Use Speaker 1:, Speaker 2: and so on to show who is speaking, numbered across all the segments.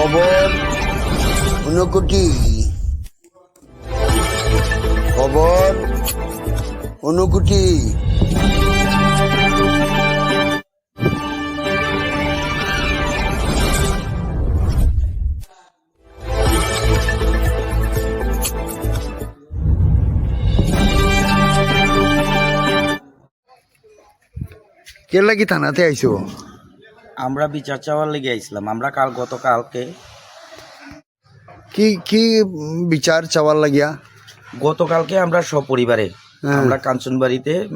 Speaker 1: খবর? ঊনকোটি খবর? ঊনকোটি কে লাগি থানাতে আইছো?
Speaker 2: আমরা বিচার চাওয়ার লেগে আইছিলাম। আমরা কাল গতকালকে
Speaker 1: কি কি বিচার চাওয়ার লাগিয়া?
Speaker 2: গতকালকে আমরা সপরিবারে
Speaker 1: হ্যাঁ।
Speaker 2: আমরা কাঞ্চনবাড়িতে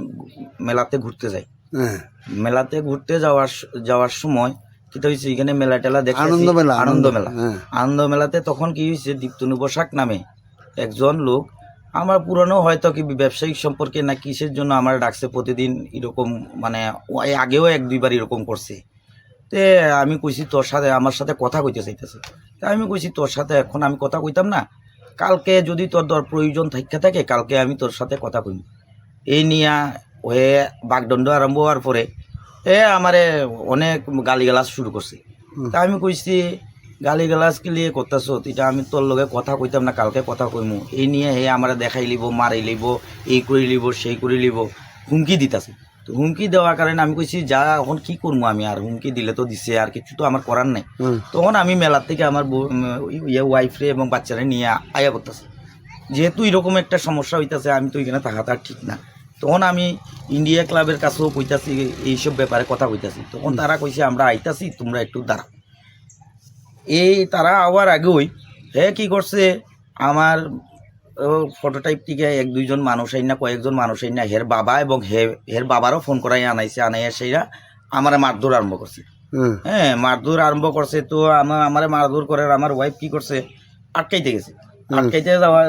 Speaker 2: মেলাতে ঘুরতে যাই।
Speaker 1: হ্যাঁ।
Speaker 2: মেলাতে ঘুরতে যাওয়ার স- যাওয়ার সময় কিতা হয়েছে এখানে মেলা টেলা দেখে
Speaker 1: আনন্দ মেলা,
Speaker 2: আনন্দ
Speaker 1: আনন্দ,
Speaker 2: মেলা।
Speaker 1: হ্যাঁ।
Speaker 2: আনন্দ মেলাতে তখন কি হয়েছে দীপ্তনু বসাক নামে একজন লোক আমার পুরানো হয়তো কি ব্যবসায়িক সম্পর্কে না কিসের জন্য আমার ডাকছে প্রতিদিন এরকম মানে ও এর আগেও এক দুইবার এরকম করছে। তে আমি কইছি তোর সাথে আমার সাথে কথা কইতে চাইতেছে। তা আমি কইছি তোর সাথে এখন আমি কথা কইতাম না। কালকে যদি তোর দর প্রয়োজন থাকা থাকে কালকে আমি তোর সাথে কথা কইব এই নিয়া হয়ে বাগদণ্ড আরম্ভ হওয়ার পরে এ আমারে অনেক গালিগালাজ শুরু করছে। তা আমি কইছি গালিগালাজ কি লিয়ে করতেছ? এটা আমি তোর লগে কথা কইতাম না কালকে কথা কইমু। এই নিয়ে হে আমারে দেখাই লিব মারাই লিব এই করে লিব সেই করে লিব হুমকি দিতাছে। তো হুমকি দেওয়ার কারণে আমি কইছি যা এখন কি করব আমি? আর হুমকি দিলে তো দিছে আর কিছু তো আমার করার নাই। তখন আমি মেলার থেকে আমার ইয়ে ওয়াইফরে এবং বাচ্চারা নিয়ে আয়া করতেছি। যেহেতু এরকম একটা সমস্যা হইতাছে আমি তো এখানে থাকাটা ঠিক না। তখন আমি ইন্ডিয়া ক্লাবের কাছেও কইতাছি এইসব ব্যাপারে কথা কইতাছি। তখন তারা কইছে আমরা আইতাছি তোমরা একটু দাঁড়াও। এই তারা আওয়ার আগেই হ্যাঁ কি করছে? আমার ফটোটাইপ থেকে এক দুইজন মানুষ না কয়েকজন মানুষ না হের বাবা এবং হে হের বাবারও ফোন করাই আনাইছে আনাইয়া সেইরা আমার মারধর আরম্ভ করছে। হ্যাঁ মারধর আরম্ভ করছে তো আমার আমার মারধর করে আমার ওয়াইফ কি করছে? আটকাইতে গেছে। আটকাইতে যাওয়া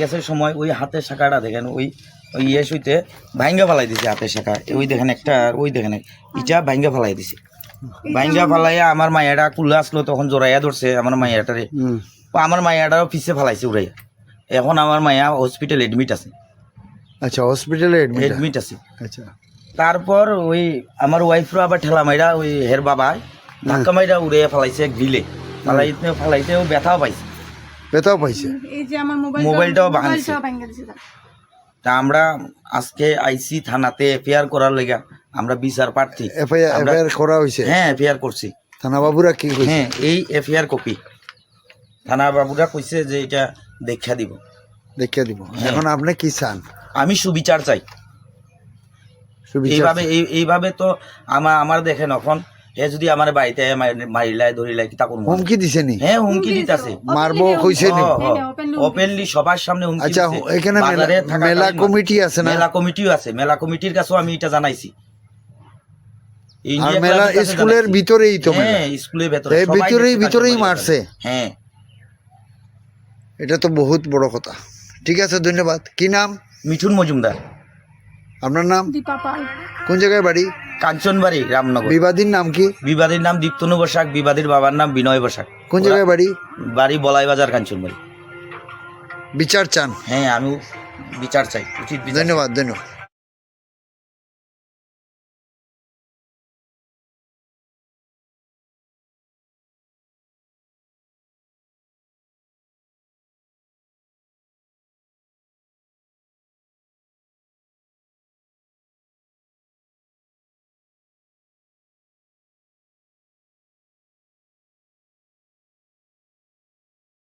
Speaker 2: গেছে সময় ওই হাতের শাখাটা দেখেন ওই ওই ইয়ে সুইতে ভাঙ্গা ফালাই দিছে হাতের শাখা। ওই দেখেন একটা ওই দেখেন ইটা ভাঙ্গা ফালাই দিছে। ভাঙ্গা ফালাইয়া আমার মায়াটা কুলে আসলো তখন জোরাইয়া ধরছে আমার মায়াটারে
Speaker 1: হুম।
Speaker 2: আমার মায়াটারও পিছে ফালাইছে উড়াইয়া। এখন আমার মায়া হসপিটাল এডমিট আছে।
Speaker 1: আচ্ছা হসপিটালে এডমিট
Speaker 2: এডমিট আছে।
Speaker 1: আচ্ছা।
Speaker 2: তারপর ওই আমার ওয়াইফরও আবার ঠেলা মাইরা ওই হের বাবা ধাক্কা মাইরা উড়ে ফেলাইছে গ্রিলে ফালাইতে ফালাইতেও ব্যথাও পাইছে।
Speaker 1: বেতাও পাইছে?
Speaker 3: এই যে আমার মোবাইল
Speaker 2: মোবাইলটাও ভাঙছে।
Speaker 3: ভাঙে
Speaker 2: তা আমরা আজকে আইসি থানাতে এফআইআর করার লেগা। আমরা বিচার প্রার্থী।
Speaker 1: এফআইআর করা হয়েছে
Speaker 2: হ্যাঁ এফআইআর করছি।
Speaker 1: থানা বাবুরা কি কইছে?
Speaker 2: হ্যাঁ এই এফআইআর কপি। থানা বাবুরা কইছে যে এটা দেখা দিব।
Speaker 1: দেখিয়ে দিব।
Speaker 2: হ্যাঁ।
Speaker 1: এখন আপনি কি চান?
Speaker 2: আমি সুবিচার চাই। এইভাবে এইভাবে তো আমার আমার দেখেন এখন এ যদি আমার বাড়িতে মারিলাই ধরিলাই কি তা করব?
Speaker 1: হুমকি দিছে নি?
Speaker 2: হ্যাঁ হুমকি দিতাছে।
Speaker 1: মারবো কইছে নি?
Speaker 3: হ্যাঁ, হ্যাঁ,
Speaker 2: ওপেনলি সবার সামনে হুমকি
Speaker 1: আচ্ছা এখানে মেলা-। কমিটি আছে না?
Speaker 2: মেলা কমিটিও আছে। মেলা কমিটির কাছেও আমি এটা জানাইছি।
Speaker 1: আর মেলা স্কুলের
Speaker 2: জানাইছি।
Speaker 1: ভিতরেই তো মেলা।
Speaker 2: হ্যাঁ স্কুলের ভেতরে
Speaker 1: ভিতরেই ভিতরেই মারছে।
Speaker 2: হ্যাঁ।
Speaker 1: এটা তো বহুত বড় কথা। ঠিক আছে ধন্যবাদ। কি নাম?
Speaker 2: মিঠুন মজুমদার।
Speaker 1: আপনার নাম?
Speaker 3: দীপা পাল।
Speaker 1: কোন জায়গায় বাড়ি?
Speaker 2: কাঞ্চনবাড়ি রামনগর।
Speaker 1: বিবাদীর নাম কি?
Speaker 2: বিবাদীর নাম দীপ্তনু বসাক বিবাদীর বাবার নাম বিনয় বসাক।
Speaker 1: কোন জায়গায় বাড়ি?
Speaker 2: বাড়ি বলাই বাজার কাঞ্চনবাড়ি।
Speaker 1: বিচার চান।
Speaker 2: হ্যাঁ আমি বিচার চাই উচিত
Speaker 1: ধন্যবাদ ধন্যবাদ।